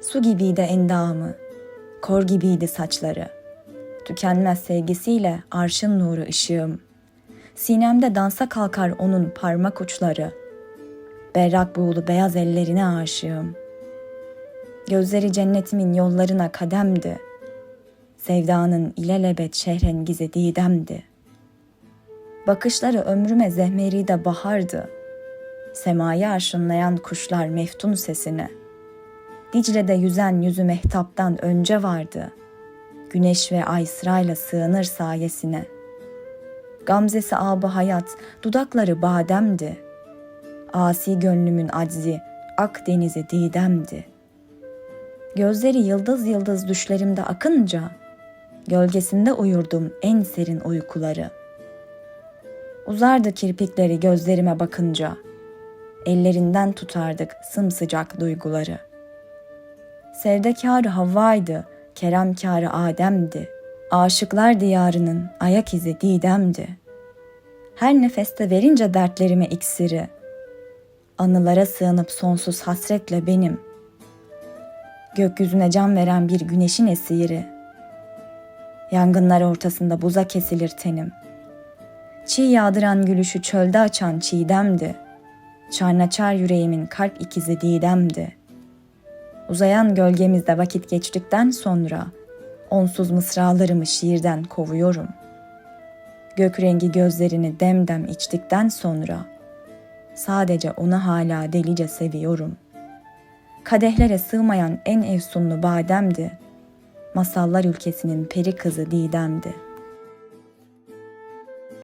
Su gibiydi endamı, kor gibiydi saçları. Tükenmez sevgisiyle arşın nuru ışığım. Sinemde dansa kalkar onun parmak uçları. Berrak buğulu beyaz ellerine aşığım. Gözleri cennetimin yollarına kademdi. Sevdanın ilelebet şehrengize didemdi. Bakışları ömrüme zehmeride bahardı. Semayı arşınlayan kuşlar meftun sesine. Dicle'de yüzen yüzü mehtaptan önce vardı. Güneş ve ay sırayla sığınır sayesine. Gamzesi abı hayat, dudakları bademdi. Asi gönlümün aczi, Akdeniz'i didemdi. Gözleri yıldız yıldız düşlerimde akınca, gölgesinde uyurdum en serin uykuları. Uzardı kirpikleri gözlerime bakınca, ellerinden tutardık sımsıcak duyguları. Sevdekârı Havva'ydı, keremkârı Adem'di. Aşıklar diyarının ayak izi Didem'di. Her nefeste verince dertlerime iksiri, anılara sığınıp sonsuz hasretle benim. Gökyüzüne can veren bir güneşin esiri. Yangınlar ortasında buza kesilir tenim. Çiğ yağdıran gülüşü çölde açan çiğdemdi. Çarnaçar yüreğimin kalp ikizi Didem'di. Uzayan gölgemizde vakit geçtikten sonra onsuz mısralarımı şiirden kovuyorum. Gök rengi gözlerini demdem içtikten sonra sadece onu hala delice seviyorum. Kadehlere sığmayan en efsunlu bademdi. Masallar ülkesinin peri kızı Didem'di.''